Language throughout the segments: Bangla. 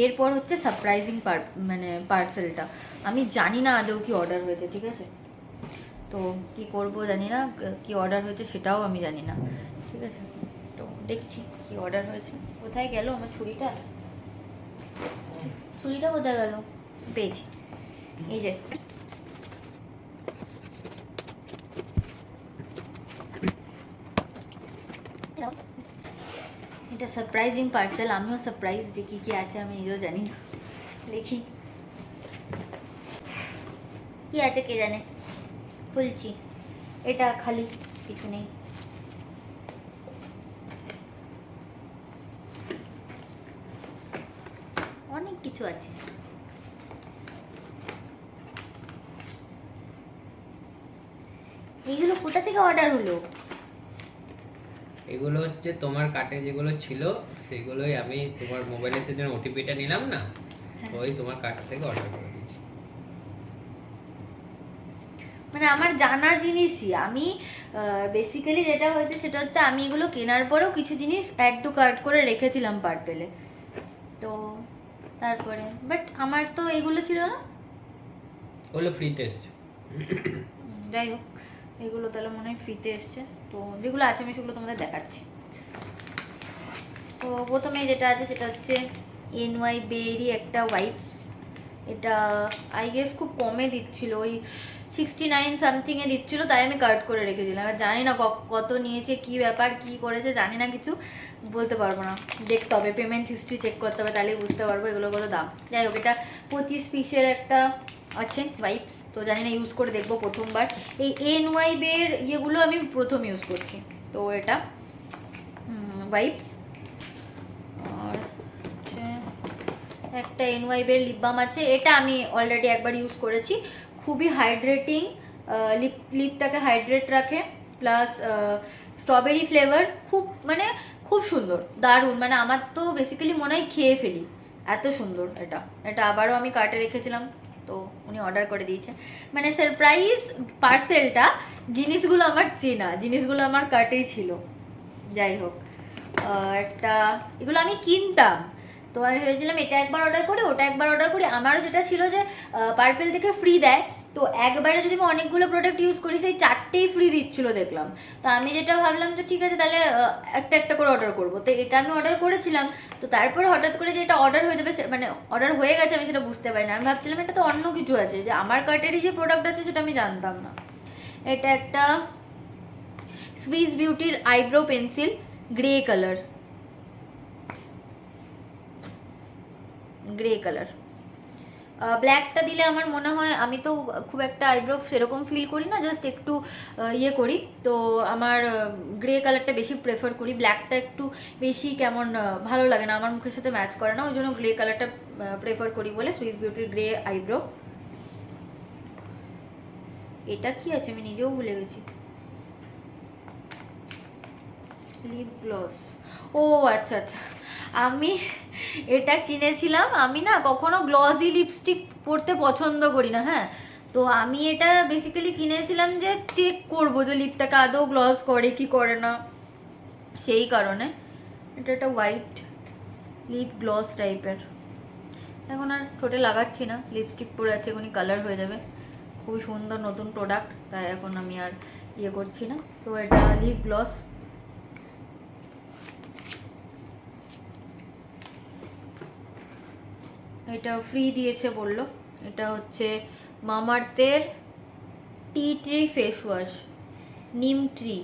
এরপর হচ্ছে সারপ্রাইজিং পার মানে পার্সেলটা আমি জানি না আদৌ কি অর্ডার হয়েছে, ঠিক আছে? তো কি করব জানি না, কি অর্ডার হয়েছে সেটাও আমি জানি না। ঠিক আছে? তো দেখছি কি অর্ডার হয়েছে। কোথায় গেল আমার ছুরিটা? ছুরিটা কোথায় গেল? পেয়েছি। এই যে। এটা সারপ্রাইজিং পার্সেল আমিও সারপ্রাইজ যে কী কী আছে, আমি নিজেও জানি দেখি। কি আছে কে জানে? খুলছি এটা খালি কিছু নেই। অনেক কিছু আছে। এইগুলো কোথা থেকে অর্ডার হলো? এগুলো হচ্ছে তোমার কার্টে যেগুলো ছিল সেগুলোই আমি তোমার মোবাইলে সেদিন ওটিপিটা নিলাম না হ্যাঁ। ওই তোমার কার্ট থেকে অর্ডার করে দিয়েছি। মানে আমার জানা জিনিসই আমি বেসিক্যালি যেটা হয়েছে সেটা হচ্ছে আমি এগুলো কেনার পরেও কিছু জিনিস অ্যাড টু কার্ট করে রেখেছিলাম পার্পেলে তো তারপরে বাট আমার তো এগুলো ছিল না। ওগুলো ফ্রি টেস্ট যাই হোক এগুলো তাহলে মনে হয় ফ্রিতে এসছে। তো যেগুলো আছে আমি সেগুলো তোমাদের দেখাচ্ছি। তো প্রথমে যেটা আছে সেটা হচ্ছে এনওয়াই বেরি একটা ওয়াইপস এটা আই গেস খুব কমে দিচ্ছিল, ওই সিক্সটি নাইন সামথিংয়ে দিচ্ছিল, তাই আমি কার্ড করে রেখেছিলাম। জানি না কত নিয়েছে, কি ব্যাপার, কি করেছে, জানি না কিছু, বলতে পারব না। দেখতে হবে পেমেন্ট হিস্ট্রি চেক করতে হবে, তাহলেই বুঝতে পারব এগুলোর কত দাম। যাই হোক, এটা পঁচিশ পিসের একটা আছে ওয়াইপস তো জানি না ইউজ করে দেখব প্রথমবার। এই এন ওয়াইবের ইয়েগুলো আমি প্রথম ইউজ করছি। তো এটা ওয়াইপস আর একটা এন ওয়াইবের লিপ বাম আছে। এটা আমি অলরেডি একবার ইউজ করেছি। খুবই হাইড্রেটিং লিপ লিপটাকে হাইড্রেট রাখে। প্লাস স্ট্রবেরি ফ্লেভার খুব মানে খুব সুন্দর, দারুণ। মানে আমার তো বেসিক্যালি মনে হয় খেয়ে ফেলি। এত সুন্দর এটা। এটা আবারও আমি কাটে রেখেছিলাম। তো উনি অর্ডার করে দিয়েছেন। মানে সারপ্রাইজ পার্সেলটা জিনিসগুলো আমার চেনা, জিনিসগুলো আমার কার্টেই ছিল। যাই হোক একটা এগুলো আমি কিনতাম। তো আমি ভেবেছিলাম এটা একবার অর্ডার করি, ওটা একবার অর্ডার করি। আমারও যেটা ছিল যে পার্পেল থেকে ফ্রি দেয়। তো একবারে যদি আমি অনেকগুলো প্রোডাক্ট ইউজ করি, সেই চারটেই ফ্রি দিচ্ছিল দেখলাম। তো আমি যেটা ভাবলাম যে ঠিক আছে, তাহলে একটা একটা করে অর্ডার করব। তো এটা আমি অর্ডার করেছিলাম, তো তারপরে হঠাৎ করে যে এটা অর্ডার হয়ে যাবে মানে অর্ডার হয়ে গেছে আমি সেটা বুঝতে পারি না। আমি ভাবছিলাম এটা তো অন্য কিছু আছে, যে আমার কার্টেরই যে প্রোডাক্ট আছে সেটা আমি জানতাম না। এটা একটা Swiss বিউটির eyebrow pencil grey colour grey colour ব্ল্যাকটা দিলে আমার মনে হয় আমি তো খুব একটা আইব্রো সেরকম ফিল করি না জাস্ট একটু ইয়ে করি। তো আমার গ্রে কালারটা বেশি প্রেফার করি। ব্ল্যাকটা একটু বেশি কেমন ভালো লাগে না, আমার মুখের সাথে ম্যাচ করে না, ওই জন্য গ্রে কালারটা প্রেফার করি বলে সুইস বিউটির গ্রে আইব্রো এটা কি আছে? আমি নিজেও ভুলে গেছি। লিপ গ্লস ও আচ্ছা আচ্ছা। আমি এটা কিনেছিলাম, আমি না কখনো গ্লসি লিপস্টিক পরতে পছন্দ করি না হ্যাঁ। তো আমি এটা বেসিক্যালি কিনেছিলাম যে চেক করব যে লিপটাকে আদৌ গ্লস করে কি করে না। সেই কারণে এটা একটা হোয়াইট লিপ গ্লস টাইপের এখন আর ঠোঁটে লাগাচ্ছি না লিপস্টিক পরে আছে, এখনই কালার হয়ে যাবে। খুবই সুন্দর নতুন প্রোডাক্ট তাই এখন আমি আর ইয়ে করছি না। তো এটা লিপ গ্লস এটা ফ্রি দিয়েছে বলল। এটা হচ্ছে মামার্থের tea tree face wash neem tree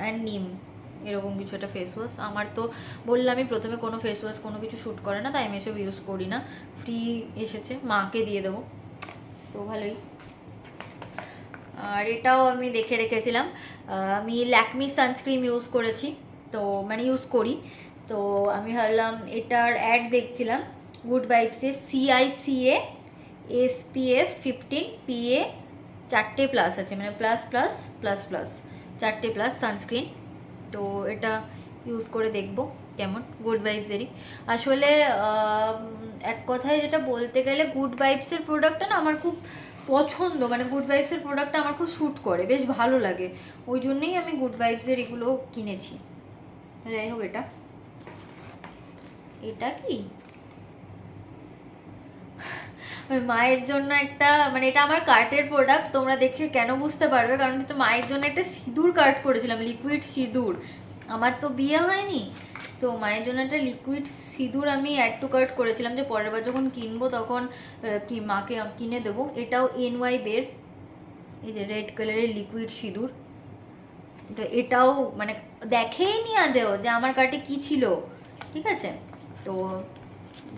and neem এরকম কিছু একটা ফেস ওয়াশ আমার তো বললামই প্রথমে কোনো ফেস ওয়াশ কোনো কিছু শ্যুট করে না, তাই আমি এসব ইউজ করি না। ফ্রি এসেছে, মাকে দিয়ে দেবো। তো ভালোই। আর এটাও আমি দেখে রেখেছিলাম। আমি ল্যাকমি সানস্ক্রিন ইউজ করেছি, তো মানে ইউজ করি। তো আমি ভাবলাম এটার অ্যাড দেখছিলাম। গুড ভাইবসে সিআইসিএ এসপিএফ ফিফটিন পিএ চারটে প্লাস আছে মানে প্লাস প্লাস প্লাস প্লাস চারটে প্লাস সানস্ক্রিন তো এটা ইউজ করে দেখব কেমন গুড ভাইবসেরই আসলে এক কথায় যেটা বলতে গেলে গুড ভাইবসের প্রোডাক্টটা না আমার খুব পছন্দ মানে গুড ভাইবসের প্রোডাক্টটা আমার খুব শ্যুট করে, বেশ ভালো লাগে। ওই জন্যই আমি গুড ভাইবসের এগুলো কিনেছি। যাই হোক এটা। এটা কি? মায়ের জন্য একটা মানে এটা আমার কার্টের প্রোডাক্ট তোমরা দেখে কেন বুঝতে পারবে? কারণ হচ্ছে মায়ের জন্য একটা সিঁদুর কার্ট করেছিলাম লিকুইড সিঁদুর। আমার তো বিয়ে হয়নি। তো মায়ের জন্য একটা লিকুইড সিঁদুর আমি অ্যাড টু কার্ট করেছিলাম যে পরের বার যখন কিনবো তখন কি মাকে কিনে দেবো। এটাও এন ওয়াই বের। এই যে রেড কালারের লিকুইড সিঁদুর। এটা, এটাও মানে দেখেই নি আদেও যে আমার কার্টে কি ছিল। ঠিক আছে? তো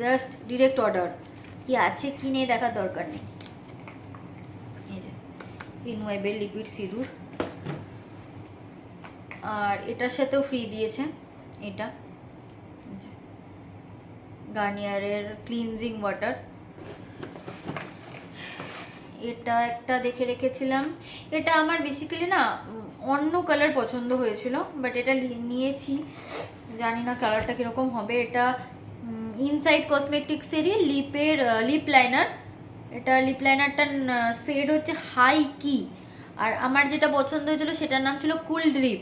জাস্ট ডিরেক্ট অর্ডার কি আছে কি নেই দেখার দরকার নেই। এই ইনওয়াইবের লিকুইড সিঁদুর। আর এটার সাথেও ফ্রি দিয়েছে, এটা। গার্নিয়ারের ক্লিনজিং ওয়াটার এটা একটা দেখে রেখেছিলাম। এটা আমার বেসিক্যালি না, অন্য কালার পছন্দ হয়েছিল বাট এটা নিয়েছি। জানি না কালারটা কীরকম হবে। এটা ইনসাইড কসমেটিক্সেরই লিপের লিপ লাইনার এটা লিপ লাইনারটার শেড হচ্ছে হাই কি আর আমার যেটা পছন্দ হয়েছিল, সেটার নাম ছিল কুল ড্রিপ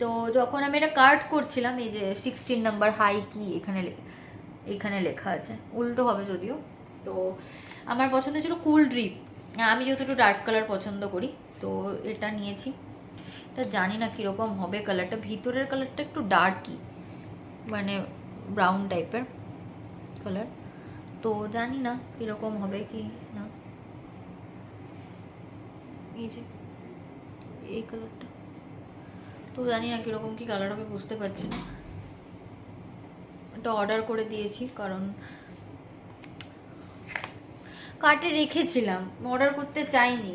তো যখন আমি এটা কার্ড করছিলাম, এই যে সিক্সটিন নাম্বার হাই কি এখানে এখানে লেখা আছে। উল্টো হবে যদিও। তো আমার পছন্দ ছিল কুল ড্রিপ আমি যেহেতু একটু ডার্ক কালার পছন্দ করি, তো এটা নিয়েছি। এটা জানি না কীরকম হবে কালারটা ভিতরের কালারটা একটু ডার্কই মানে ব্রাউন টাইপের কালার তো জানি না কীরকম হবে কি না। এই যে, এই কালারটা তো জানি না কীরকম কি কালার হবে, বুঝতে পারছি না। এটা অর্ডার করে দিয়েছি কারণ কাটে রেখেছিলাম অর্ডার করতে চাইনি।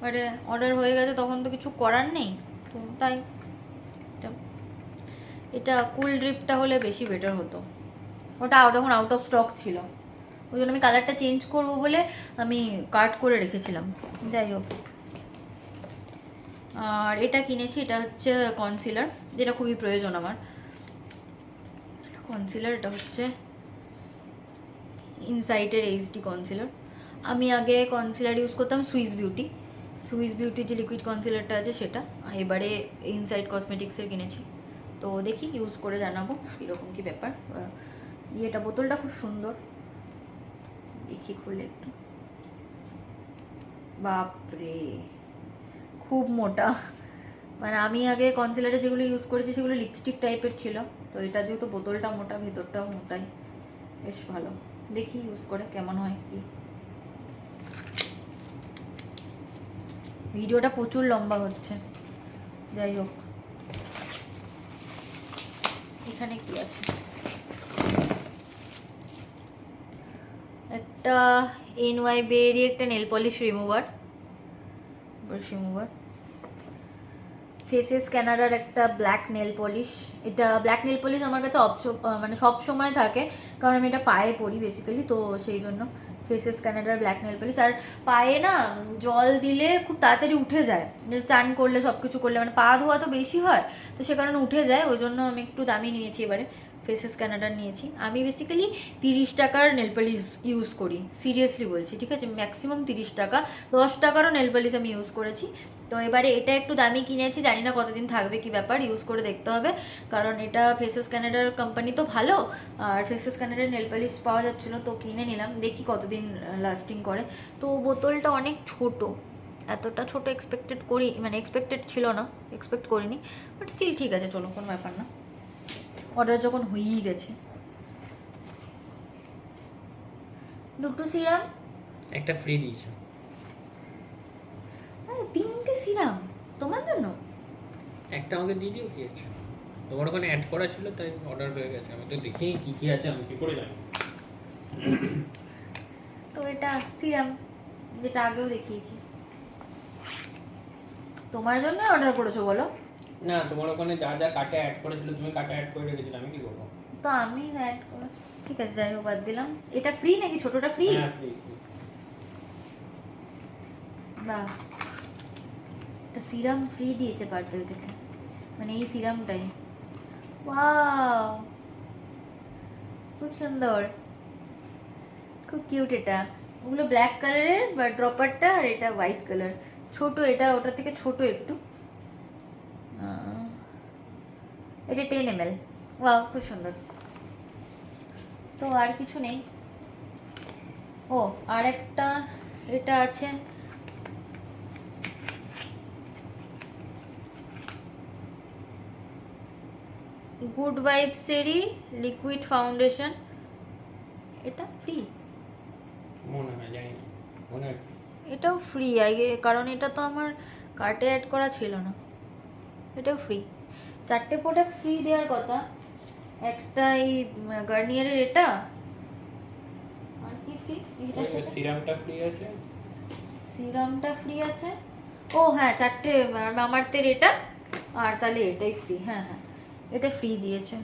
বাট অর্ডার হয়ে গেছে, তখন তো কিছু করার নেই। তো তাই এটা কুল ড্রিপটা হলে বেশি বেটার হতো। ওটা তখন আউট অফ স্টক ছিল। ওই জন্য আমি কালারটা চেঞ্জ করব বলে আমি কার্ট করে রেখেছিলাম। যাই হোক। আর এটা কিনেছি, এটা হচ্ছে কনসিলার যেটা খুবই প্রয়োজন আমার। কনসিলার এটা হচ্ছে ইনসাইটের এইচডি কনসিলার আমি আগে কনসিলার ইউজ করতাম সুইস বিউটি সুইস বিউটির যে লিকুইড কনসিলারটা আছে সেটা। এবারে ইনসাইড কসমেটিক্সের কিনেছি। তো দেখি ইউজ করে জানাব, কীরকম কী ব্যাপার। ইয়েটা, বোতলটা খুব সুন্দর। দেখি খুলে একটু। বাপরে, খুব মোটা। মানে আমি আগে কনসিলারে যেগুলো ইউজ করেছি, সেগুলো লিপস্টিক টাইপের ছিল। তো এটা যেহেতু বোতলটা মোটা, ভেতরটাও মোটাই। বেশ ভালো। দেখি ইউজ করে কেমন হয় কি। ভিডিওটা প্রচুর লম্বা হচ্ছে। যাই হোক। এখানে কি আছে? একটা এন ওয়াই বেরি একটা nail polish remover brush remover Faces ক্যানাডার একটা ব্ল্যাক নেল পলিশ এটা ব্ল্যাক নেল পলিশ আমার কাছে মানে সব সময় থাকে, কারণ আমি এটা পায়ে পরি বেসিক্যালি তো সেই জন্য ফেসেস ক্যানাডার ব্ল্যাক নেল পলিশ আর পায়ে না, জল দিলে খুব তাড়াতাড়ি উঠে যায়। চান করলে সব কিছু করলে মানে পা ধোয়া তো বেশি হয়, তো সে কারণে উঠে যায়, ওই জন্য আমি একটু দামি নিয়েছি এবারে। ফেসেস ক্যানাডার নিয়েছি। আমি বেসিক্যালি তিরিশ টাকার নেল পলিশ ইউজ করি। সিরিয়াসলি বলছি, ঠিক আছে? ম্যাক্সিমাম তিরিশ টাকা, দশ টাকারও নেল পলিশ আমি ইউজ করেছি। তো এবারে এটা একটু দামি কিনেছি জানি না কতদিন থাকবে, কি ব্যাপার ইউজ করে দেখতে হবে। কারণ এটা ফেসেস ক্যানাডার কোম্পানি তো ভালো, আর ফেসেস ক্যানাডার নেল পলিশ পাওয়া যাচ্ছিল, তো কিনে নিলাম, দেখি কতদিন লাস্টিং করে। তো বোতলটা অনেক ছোট, এতটা ছোট এক্সপেক্টেড করি মানে এক্সপেক্টেড ছিল না এক্সপেক্ট করিনি বাট স্টিল ঠিক আছে, চলো, কোনো ব্যাপার না। অর্ডার যখন হয়েই গেছে। দুটো সিরাম? একটা ফ্রি দিয়েছ। তিনটে সিরাম? তোমার জন্য? একটা আমাকে দিয়ে দিও কি আছে? তোমার ওখানে অ্যাড করা ছিল তাই অর্ডার হয়ে গেছে। আমি তো দেখিনি কি কি আছে আমি কি করে জানি। তো এটা সিরাম যেটা আগেও দেখিয়েছি। তোমার জন্য অর্ডার করেছ বলো। না তোমার ওখানে যা যা কাটে অ্যাড করেছিল তুমি কাটে অ্যাড করে রেখেছিলে আমি কি করব? তো আমি অ্যাড করে ঠিক আছে যাই হোক বাদ দিলাম। এটা ফ্রি নাকি? ছোটটা ফ্রি হ্যাঁ ফ্রি বাহ। একটা সিরাম ফ্রি দিয়েছে পার্পেল থেকে। মানে এই সিরামটাই ওয়াও খুব সুন্দর। খুব কিউট এটা। ওগুলো ব্ল্যাক কালারের বা ড্রপারটা আর এটা হোয়াইট কালার ছোট এটা ওটা থেকে ছোট একটু। এটা টেন এম এল ওয়াও খুব সুন্দর। তো আর কিছু নেই। ও আর একটা এটা আছে। গুড ভাইবসেরই লিকুইড ফাউন্ডেশন এটা ফ্রি মনে হয় জানি মনে এটাও ফ্রি আগে কারণ এটা তো আমার কার্টে অ্যাড করা ছিল না। এটাও ফ্রি চারটে প্রোডাক্ট ফ্রি দেওয়ার কথা। একটা এই গার্নিয়ারের এটা। আর কি ফ্রি সিরামটা ফ্রি আছে? সিরামটা ফ্রি আছে। ও হ্যাঁ চারটে মামার্থের এটা। আর তাহলে এটাই ফ্রি হ্যাঁ হ্যাঁ। এটা ফ্রি দিয়েছে।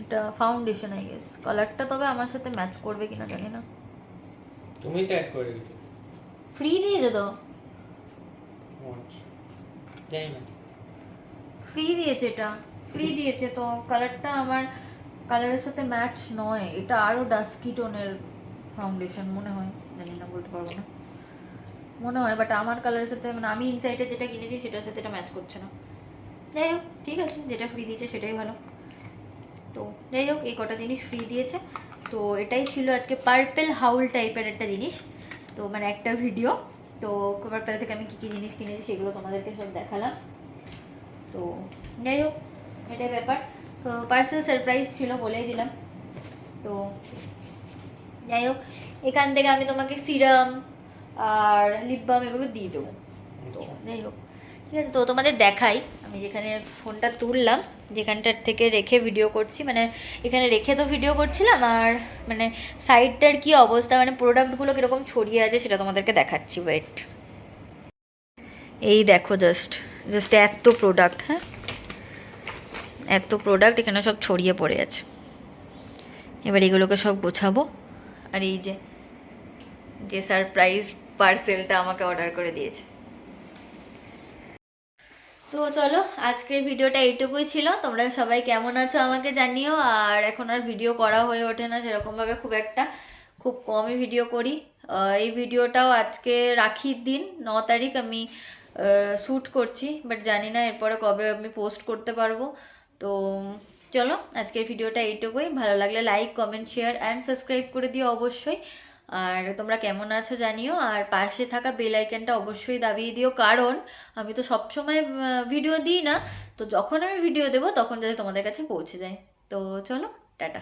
এটা ফাউন্ডেশন আই গেস কালারটা তবে আমার সাথে ম্যাচ করবে কিনা জানি না। তুমি অ্যাড করে রেখেছো ফ্রি দিয়েছে তো? ফ্রি দিয়েছে এটা। ফ্রি দিয়েছে, তো কালারটা আমার কালারের সাথে ম্যাচ নয়। এটা আরও ডাস্কি টোনের ফাউন্ডেশন মনে হয়। জানি না, বলতে পারব না। মনে হয় বাট আমার কালারের সাথে মানে আমি ইনসাইডে যেটা কিনেছি, সেটার সাথে এটা ম্যাচ করছে না। যাই হোক, ঠিক আছে, যেটা ফ্রি দিয়েছে, সেটাই ভালো। তো যাই হোক, এই কটা জিনিস ফ্রি দিয়েছে। তো এটাই ছিল আজকে পার্পেল হাউল টাইপের একটা জিনিস। তো মানে একটা ভিডিও তো পার্পেল থেকে আমি কী কী জিনিস কিনেছি, সেগুলো তোমাদেরকে সব দেখালাম। তো যাই হোক এটাই ব্যাপার। তো পার্সেল সারপ্রাইজ ছিল বলেই দিলাম। তো যাই হোক এখান থেকে আমি তোমাকে সিরাম আর লিপ বাম এগুলো দিয়ে দেবো। তো আচ্ছা। যাই হোক ঠিক আছে তো তোমাদের দেখাই। আমি যেখানে ফোনটা তুললাম যেখানটার থেকে রেখে ভিডিও করছি মানে এখানে রেখে তো ভিডিও করছিলাম আর মানে সাইডটার কি অবস্থা মানে প্রোডাক্টগুলো কীরকম ছড়িয়ে আছে সেটা তোমাদেরকে দেখাচ্ছি ওয়েট এই দেখো জাস্ট জাস্ট এত প্রোডাক্ট হ্যাঁ? এত প্রোডাক্ট এখানে সব ছড়িয়ে পড়ে আছে। এবার এগুলোকে সব গোছাবো। আর এই যে যে সারপ্রাইজ পার্সেলটা আমাকে অর্ডার করে দিয়েছে। তো চলো, আজকের ভিডিওটা এইটুকুই ছিল। তোমরা সবাই কেমন আছো আমাকে জানিও। আর এখন আর ভিডিও করা হয়ে ওঠে না, সেরকমভাবে খুব একটা, খুব কমই ভিডিও করি। এই ভিডিওটাও আজকে রাখির দিন, ন তারিখ আমি শ্যুট করছি। বাট জানি না এরপরে কবে আমি পোস্ট করতে পারব। তো চলো, আজকের ভিডিওটা এইটুকুই। ভালো লাগলে like comment share and subscribe করে দিও অবশ্যই। আর তোমরা কেমন আছো জানিও। আর পাশে থাকা বেল আইকনটা অবশ্যই দাবিয়ে দিও। কারণ আমি তো সবসময় ভিডিও দিই না। তো যখন আমি ভিডিও দেবো, তখন যাতে তোমাদের কাছে পৌঁছে যায়। তো চলো, টাটা।